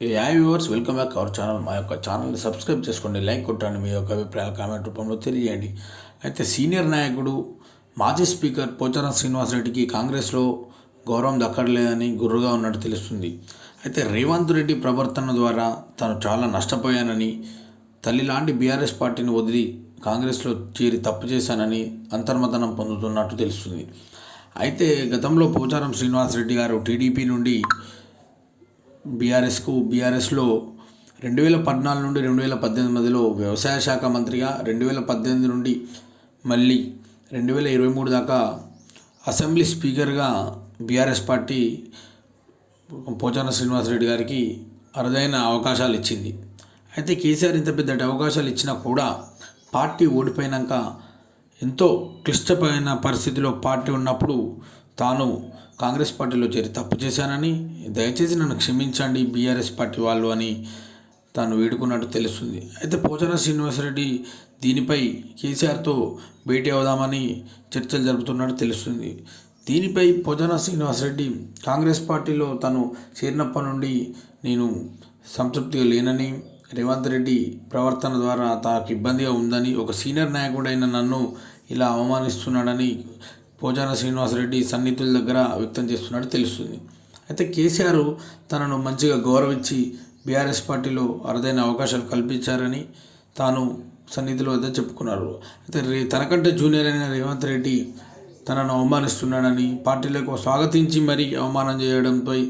Hey viewers welcome back our channel మా యొక్క ఛానల్ని సబ్స్క్రైబ్ చేసుకోండి లైక్ కొట్టండి మీ యొక్క అభిప్రాయాలు కామెంట్ రూపంలో తెలియజేయండి. అయితే సీనియర్ నాయకుడు మాజీ స్పీకర్ పోచారం శ్రీనివాసరెడ్డికి కాంగ్రెస్లో గౌరవం దక్కడలేదని గుర్రుగా ఉన్నట్టు తెలుస్తుంది. అయితే రేవంత్ రెడ్డి ప్రవర్తన ద్వారా తాను చాలా నష్టపోయానని తల్లి లాంటి బీఆర్ఎస్ పార్టీని వదిలి కాంగ్రెస్లో చేరి తప్పు చేశానని అంతర్మతనం పొందుతున్నట్టు తెలుస్తుంది. అయితే గతంలో పోచారం శ్రీనివాసరెడ్డి గారు టీడీపీ నుండి బీఆర్ఎస్కు బీఆర్ఎస్లో రెండు వేల పద్నాలుగు నుండి రెండు వేల పద్దెనిమిది మధ్యలో వ్యవసాయ శాఖ మంత్రిగా రెండు వేల పద్దెనిమిది నుండి మళ్ళీ రెండు వేల ఇరవై మూడు దాకా అసెంబ్లీ స్పీకర్గా బీఆర్ఎస్ పార్టీ పోచాన శ్రీనివాసరెడ్డి గారికి అరుదైన అవకాశాలు ఇచ్చింది అయితే కేసీఆర్ ఇంత పెద్ద అవకాశాలు ఇచ్చినా కూడా పార్టీ ఓడిపోయినాక ఎంతో క్లిష్టమైన పరిస్థితిలో పార్టీ ఉన్నప్పుడు తాను కాంగ్రెస్ పార్టీలో చేరి తప్పు చేశానని దయచేసి నన్ను క్షమించండి బీఆర్ఎస్ పార్టీ వాళ్ళు అని తాను వేడుకున్నట్టు తెలుస్తుంది. అయితే పోచాన శ్రీనివాసరెడ్డి దీనిపై కేసీఆర్తో భేటీ అవుదామని చర్చలు జరుపుతున్నట్టు తెలుస్తుంది. దీనిపై పోచాన శ్రీనివాసరెడ్డి కాంగ్రెస్ పార్టీలో తను చేరినప్పటి నుండి నేను సంతృప్తిగా లేనని రేవంత్ రెడ్డి ప్రవర్తన ద్వారా తనకు ఇబ్బందిగా ఉందని ఒక సీనియర్ నాయకుడైన నన్ను ఇలా అవమానిస్తున్నాడని పోజాన శ్రీనివాసరెడ్డి సన్నిహితుల దగ్గర వ్యక్తం చేస్తున్నట్టు తెలుస్తుంది. అయితే కేసీఆర్ తనను మంచిగా గౌరవించి బీఆర్ఎస్ పార్టీలో అరుదైన అవకాశాలు కల్పించారని తాను సన్నిధిలో వద్ద చెప్పుకున్నారు. అయితే రే తనకంటే జూనియర్ అయిన రేవంత్ రెడ్డి తనను అవమానిస్తున్నాడని పార్టీలకు స్వాగతించి మరీ అవమానం చేయడంపై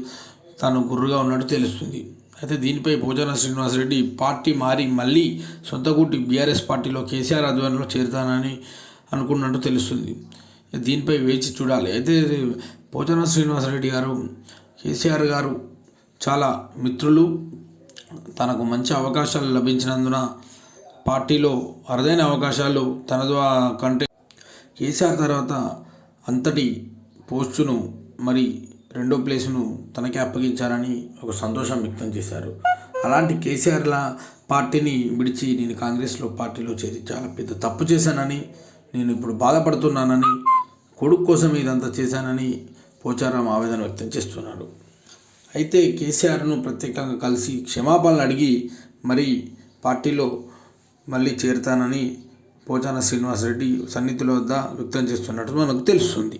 తాను గుర్రుగా ఉన్నట్టు తెలుస్తుంది. అయితే దీనిపై భోజన శ్రీనివాసరెడ్డి పార్టీ మారి మళ్ళీ సొంత గుట్టి బీఆర్ఎస్ పార్టీలో కేసీఆర్ ఆధ్వర్యంలో చేరుతానని అనుకున్నట్టు తెలుస్తుంది. దీనిపై వేచి చూడాలి. అయితే పోచన శ్రీనివాసరెడ్డి గారు కేసీఆర్ గారు చాలా మిత్రులు. తనకు మంచి అవకాశాలు లభించినందున పార్టీలో అరుదైన అవకాశాలు తన కంటే కేసీఆర్ తర్వాత అంతటి పోస్టును మరి రెండో ప్లేసును తనకే అప్పగించారని ఒక సంతోషం వ్యక్తం చేశారు. అలాంటి కేసీఆర్ల పార్టీని విడిచి నేను కాంగ్రెస్లో పార్టీలో చేరి చాలా పెద్ద తప్పు చేశానని నేను ఇప్పుడు బాధపడుతున్నానని కొడుకు కోసం ఇదంతా చేశానని పోచారం ఆవేదన వ్యక్తం చేస్తున్నాడు. అయితే కేసీఆర్ను ప్రత్యేకంగా కలిసి క్షమాపణలు అడిగి మరి పార్టీలో మళ్ళీ చేరుతానని పోచాన శ్రీనివాసరెడ్డి సన్నిధుల వద్ద వ్యక్తం చేస్తున్నట్టు మనకు తెలుస్తుంది.